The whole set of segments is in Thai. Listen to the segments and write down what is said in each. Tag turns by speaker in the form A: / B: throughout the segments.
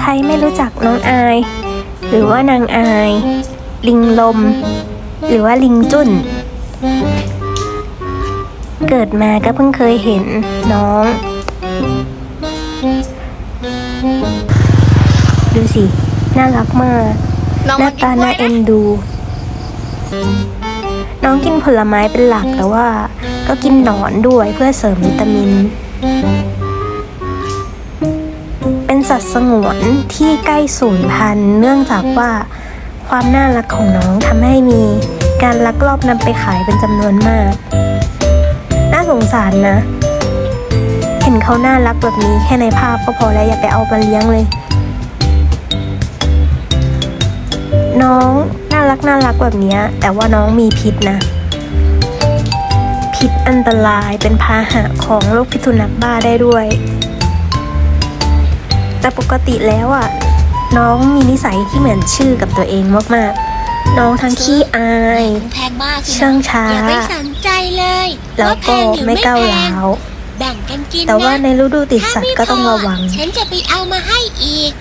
A: ใครไม่รู้จักน้องอาย หรือว่านางอาย ลิงลม หรือว่าลิงจุ้น เกิดมาก็เพิ่งเคยเห็นน้อง ดูสิ น่ารักมาก
B: น้อง
A: หน้า
B: มากิน
A: ตาก
B: ล้
A: น่า
B: วย
A: เอ็
B: นะ
A: นดู น้องกินผลไม้เป็นหลักแต่ว่าก็กินหนอนด้วยเพื่อเสริมวิตามินเป็น สัตว์สงวนที่ใกล้สูญพันธุ์เนื่องจากว่าความน่ารักของน้องทำให้มีการลักลอบนำไปขายเป็นจำนวนมาก น่าสงสารนะ เห็นเขาน่ารักแบบนี้แค่ในภาพก็พอแล้วอย่าไปเอามาเลี้ยงเลย น้องน่ารักน่ารักแบบนี้แต่ว่าน้องมีพิษนะ พิษอันตรายเป็นพาหะของโรคพิษสุนัขบ้าได้ด้วย แต่ปกติแล้วอะน้องมีนิสัยที่เหมือนชื่อกับตัวเองมากๆ น้องทั้งขี้อาย
B: แพงมากสินะ
A: เชื่องช้า
B: อย่าไปสนใจเลย
A: แล้ว
B: ว่าแพ
A: ก็
B: งหรือ
A: ไม่
B: ไม่
A: ก้าว
B: แพ
A: ร้างว
B: แบ่งกันกิน
A: แต่ว่า
B: นะ
A: ในฤดูติดสัตว์ก็ต้องระวัง
B: ฉันจะไปเอามาให้อีก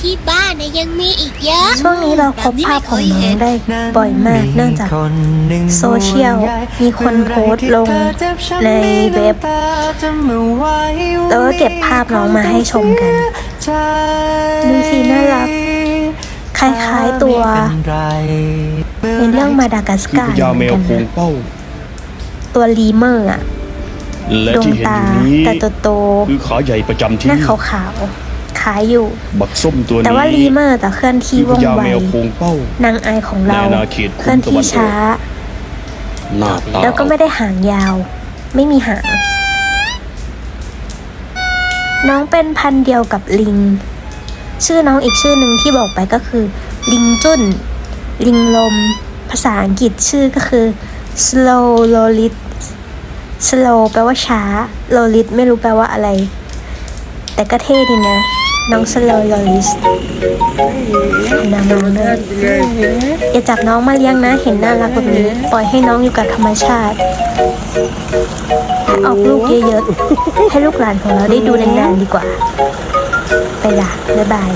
B: ที่บ้านนะยังมีอีกเยอะ
A: ช่วงนี้เราพบภาพของน้องได้บ่อยมากเนื่องจากโซเชียลมีคนโพสต์ลงในเว็บ แล้วก็เก็บภาพน้องมาให้ชมกัน ดูสิน่ารัก คล้ายๆตัว ในเรื่องมาดากัส
C: คือ
A: การ์
C: พญาแมว
A: เห
C: โค
A: มือน
C: ง
A: กันนะ
C: เป้า
A: ตัวลีเมอร์อะ
C: และ
A: ดวง
C: ที่เห็น
A: ตา
C: อยู่นี้
A: แต่โต
C: คือขาใหญ่ประจำ
A: ๆ
C: ที่
A: หน้าขาวๆคล้ายอยู่
C: บักส้มตัวนี้
A: แต่ว่าลีเมอร์แต่เคลื่อนที่
C: คือพ
A: ว่อง
C: ญา
A: ไว
C: แมวโคงเป้า นา
A: งอายของเรา
C: ในอาณาเขต
A: เคลื่อนที่ช้า
C: หน้าตา
A: แล้วก็ไม่ได้หางยาว ไม่มีหาง น้องเป็นพันธุ์เดียวกับลิง ชื่อน้องอีกชื่อหนึ่งที่บอกไปก็คือ ลิงจุ้น ลิงลม ภาษาอังกฤษชื่อก็คือ slow lolit slow แปลว่าช้า lolit ไม่รู้แปลว่าอะไร แต่ก็เท่ดีนะ น้อง slow lolit น้องน้องเลยอย่าจับน้องมาเลี้ยงนะ เห็นน่ารักแบบนี้ ปล่อยให้น้องอยู่กับธรรมชาติ ออกลูกเยอะๆ ให้ลูกหลานของเราได้ดูนานๆดีกว่า ไปละบ๊ายบาย